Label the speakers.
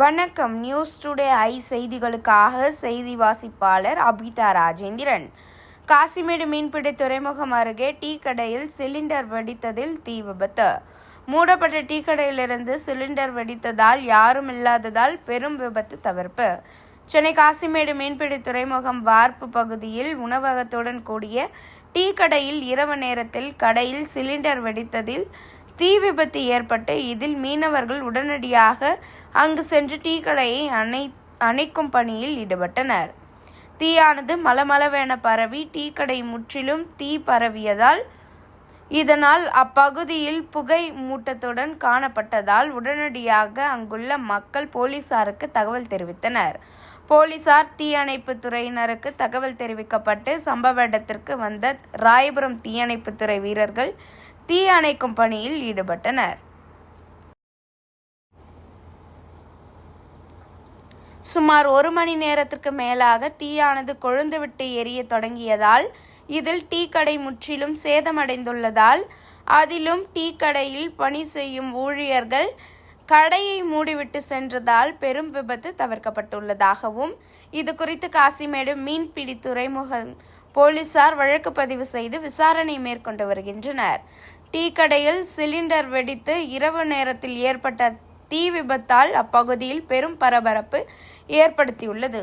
Speaker 1: வணக்கம். News today I செய்திகளுக்காக செய்தி வாசிப்பாளர் அபிதா ராஜேந்திரன். காசிமேடு மீன்பிடி துறைமுகம் அருகே டீ கடையில் சிலிண்டர் வெடித்ததில் தீ விபத்து. மூடப்பட்ட டீ கடையிலிருந்து சிலிண்டர் வெடித்ததால் யாரும் இல்லாததால் பெரும் விபத்து தவிர்ப்பு. சென்னை காசிமேடு மீன்பிடி துறைமுகம் வார்ப்பு பகுதியில் உணவகத்துடன் கூடிய டீ கடையில் இரவு நேரத்தில் கடையில் சிலிண்டர் வெடித்ததில் தீ விபத்து ஏற்பட்டு இதில் மீனவர்கள் உடனடியாக அங்கு சென்று டீ கடையை அணை அணைக்கும் பணியில் ஈடுபட்டனர். தீயானது மலமளவென பரவி டீ கடை முற்றிலும் தீ பரவியதால் இதனால் அப்பகுதியில் புகை மூட்டத்துடன் காணப்பட்டதால் உடனடியாக அங்குள்ள மக்கள் போலீசாருக்கு தகவல் தெரிவித்தனர். போலீசார் தீயணைப்பு துறையினருக்கு தகவல் தெரிவிக்கப்பட்டு சம்பவ இடத்திற்கு வந்த ராயபுரம் தீயணைப்புத்துறை வீரர்கள் தீ அணைக்கும் பணியில் ஈடுபட்டனர். சுமார் ஒரு மணி நேரத்திற்கு மேலாக தீயானது கொழுந்துவிட்டு எரிய தொடங்கியதால் இதில் டீ கடை முற்றிலும் சேதமடைந்துள்ளதால் அதிலும் டீ கடையில் பணி செய்யும் ஊழியர்கள் கடையை மூடிவிட்டு சென்றதால் பெரும் விபத்து தவிர்க்கப்பட்டுள்ளதாகவும் இது குறித்து காசிமேடு மீன்பிடி துறைமுக போலீசார் வழக்கு பதிவு செய்து விசாரணை மேற்கொண்டு வருகின்றனர். டீ கடையில் சிலிண்டர் வெடித்து இரவு நேரத்தில் ஏற்பட்ட தீ விபத்தால் அப்பகுதியில் பெரும் பரபரப்பு ஏற்படுத்தியுள்ளது.